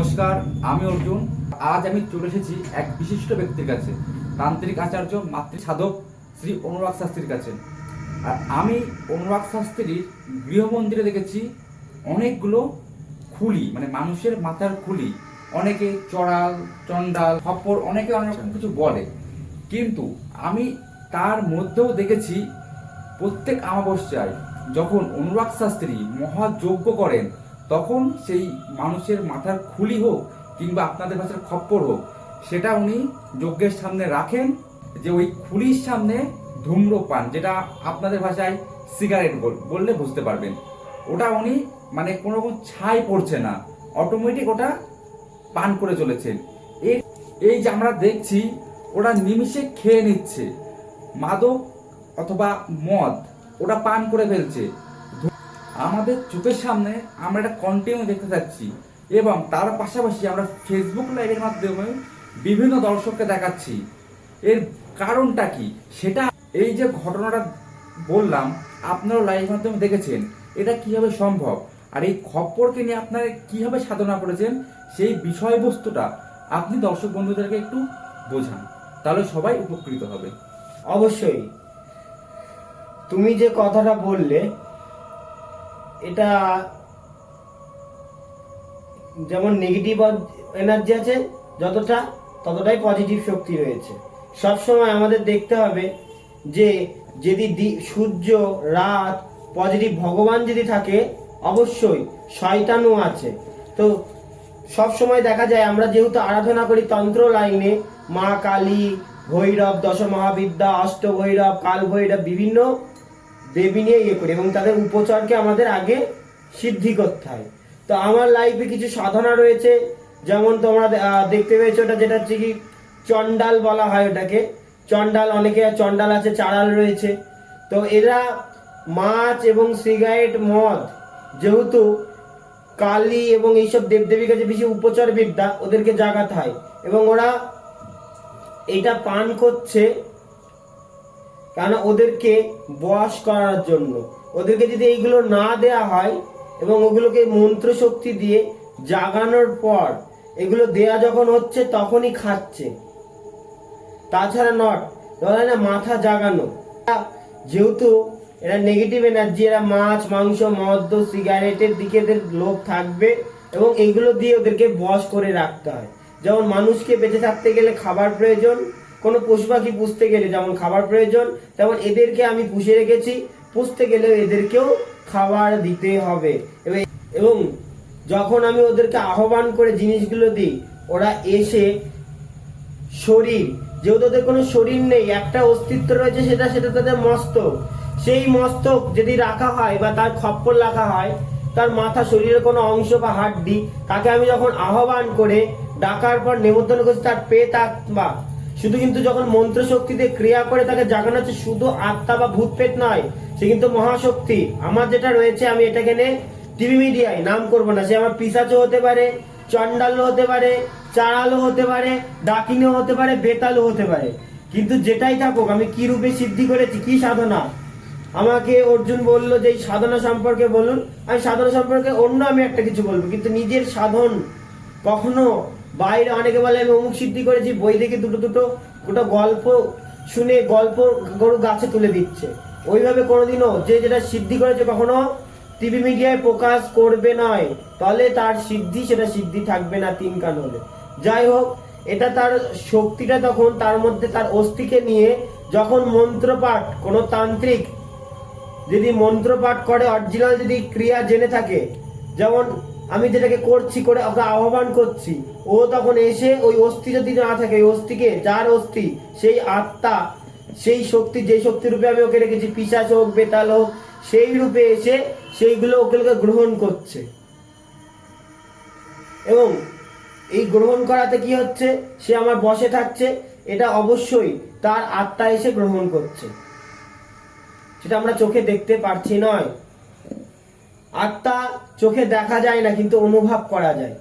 নমস্কার, আমি অর্জুন। আজ আমি চলে এসেছি এক বিশিষ্ট ব্যক্তির কাছে, তান্ত্রিক আচার্য মাতৃ সাধক শ্রী অনুরাগ শাস্ত্রীর কাছে। আর আমি অনুরাগ শাস্ত্রীর গৃহমন্দিরে দেখেছি অনেকগুলো খুলি মানে মানুষের মাথার খুলি। অনেকে চড়াল, চণ্ডাল খপ্পর অনেকে অনেক রকম কিছু বলে। কিন্তু আমি তার মধ্যেও দেখেছি প্রত্যেক আমাবস্যায় যখন অনুরাগ শাস্ত্রী মহাযজ্ঞ করেন তখন সেই মানুষের মাথার খুলি হোক কিংবা আপনাদের ভাষার খপ্পর হোক, সেটা উনি যজ্ঞের সামনে রাখেন যে ওই খুলির সামনে ধূম্রপান যেটা আপনাদের ভাষায় সিগারেট বললে বুঝতে পারবেন। ওটা উনি মানে কোনো রকম ছাই পড়ছে না অটোমেটিক ওটা পান করে চলেছেন। এই এই যে আমরা দেখছি, ওরা নিমিষে খেয়ে নিচ্ছে। মাদক অথবা মদ, ওটা পান করে ফেলছে। আমাদের চোখের সামনে আমরা এটা কন্টিনিউ দেখতে পাচ্ছি এবং তার পাশাপাশি আমরা ফেসবুক লাইভের মাধ্যমে বিভিন্ন দর্শককে দেখাচ্ছি। এর কারণটা কি? সেটা এই যে ঘটনাটা বললাম আপনারা লাইভের মাধ্যমে দেখেছেন, এটা কীভাবে সম্ভব? আর এই খপ্পরকে নিয়ে আপনারা কীভাবে সাধনা করেছেন, সেই বিষয়বস্তুটা আপনি দর্শক বন্ধুদেরকে একটু বোঝান, তাহলে সবাই উপকৃত হবে। অবশ্যই। তুমি যে কথাটা বললে এটা যেমন নেগেটিভ এনার্জি আছে, যতটা, ততটাই পজিটিভ শক্তি রয়েছে। সব সময় আমাদের দেখতে হবে যে, যদি সূর্য, রাত পজিটিভ ভগবান যদি থাকে, অবশ্যই শয়তানও আছে। তো সব সময় দেখা যায়, আমরা যেহেতু আরাধনা করি তন্ত্র লাইনে, মা কালী, ভৈরব দশ মহাবিদ্যা অষ্ট ভৈরব কাল ভৈরব বিভিন্ন দেবী নিয়ে ইয়ে করি এবং তাদের উপচারকে আমাদের আগে সিদ্ধি করতে হয়। তো আমার লাইফে কিছু সাধনা রয়েছে, যেমন তোমরা দেখতে পেয়েছ ওটা যেটা হচ্ছে কি চন্ডাল বলা হয় ওটাকে। চন্ডাল অনেকে চন্ডাল আছে, চাড়াল রয়েছে। তো এরা মাছ এবং সিগারেট, মদ, যেহেতু কালী এবং এইসব দেবদেবীর কাছে বেশি উপচার বিদ্যা ওদেরকে জাগাতে হয়। এবং ওরা এটা পান করছে কেন ওদেরকে বশ করার জন্য। ওদেরকে যদি এইগুলো না দেয়া হয় এবং ওগুলোকে মন্ত্র শক্তি দিয়ে জাগানোর পর এগুলো দেয়া যখন হচ্ছে তখনই খাচ্ছে। তাছাড়া নট ধরে না মাথা জাগানো। যেহেতু এরা নেগেটিভ এনার্জি এরা মাছ, মাংস মদ্য সিগারেটের দিকে এদের লোভ থাকবে এবং এইগুলো দিয়ে ওদেরকে বশ করে রাখতে হয়। যেমন মানুষকে বেঁচে থাকতে গেলে খাবার প্রয়োজন কোনো পশু পাখি পুষতে গেলে, যেমন খাবার প্রয়োজন, তেমন এদেরকে আমি পুষে রেখেছি। পুষতে গেলেও এদেরকেও খাবার দিতে হবে। এবং- যখন আমি ওদেরকে আহ্বান করে জিনিসগুলো দিই, ওরা এসে শরীর, যেহেতু ওদের কোনো শরীর নেই, একটা অস্তিত্ব রয়েছে সেটা সেটা তাদের মস্তক। সেই মস্তক যদি রাখা হয় বা তার খপ্পর রাখা হয়, তার মাথা শরীরের কোনো অংশ বা হাড্ডি, তাকে আমি যখন আহ্বান করে ডাকার পর নেমন্তন্ন করছি, তার পেট আত্মা শুধু কিন্তু যখন মন্ত্র শক্তিতে ক্রিয়া করে তাকে জাগানো হচ্ছে, শুধু আত্মা বা ভূত পেট নয়, সে কিন্তু মহাশক্তি। আমার যেটা রয়েছে, আমি এটাকে নিয়ে টিভি মিডিয়ায় নাম করব না। সে আমার পিসাচও হতে পারে চন্ডালও হতে পারে, চারালও হতে পারে, ডাকিনও হতে পারে, বেতালও হতে পারে। কিন্তু যেটাই থাকুক, আমি কি রূপে সিদ্ধি করেছি, কি সাধনা? আমাকে অর্জুন বলল যে সাধনা সম্পর্কে বলুন। আমি সাধনা সম্পর্কে অন্য আমি একটা কিছু বলব, কিন্তু নিজের সাধন কখনো বাইরে অনেকে বলে, আমি অমুক সিদ্ধি করেছি, বই থেকে দুটো দুটো গোটা গল্প শুনে গল্প গরু গাছে তুলে দিচ্ছে। ওইভাবে কোনোদিনও যে যেটা সিদ্ধি করেছে কখনো টিভি মিডিয়ায় প্রকাশ করবে নয়। তাহলে তার সিদ্ধি, সেটা সিদ্ধি থাকবে না তিন কান যাই হোক, এটা তার শক্তিটা তখন তার মধ্যে তার অস্থিকে নিয়ে যখন মন্ত্রপাঠ, কোনো তান্ত্রিক যদি মন্ত্রপাঠ করে, অরিজিনাল যদি ক্রিয়া জেনে থাকে, যেমন আমি যেটাকে করছি, করে ওকে আহ্বান করছি, ও তখন এসে ওই অস্থি যদি না থাকে, ওই অস্থিকে, যার অস্থি, সেই আত্মা, সেই শক্তি, যে শক্তি রূপে আমি ওকে রেখেছি, পিসাচ হোক, বেতাল হোক, সেই রূপে এসে সেইগুলো ওগুলোকে গ্রহণ করছে। এবং এই গ্রহণ করাতে কি হচ্ছে? সে আমার বসে থাকছে, এটা অবশ্যই তার আত্মা এসে গ্রহণ করছে। সেটা আমরা চোখে দেখতে পারছি নয়। আত্মা চোখে দেখা যায় না কিন্তু অনুভব করা যায়।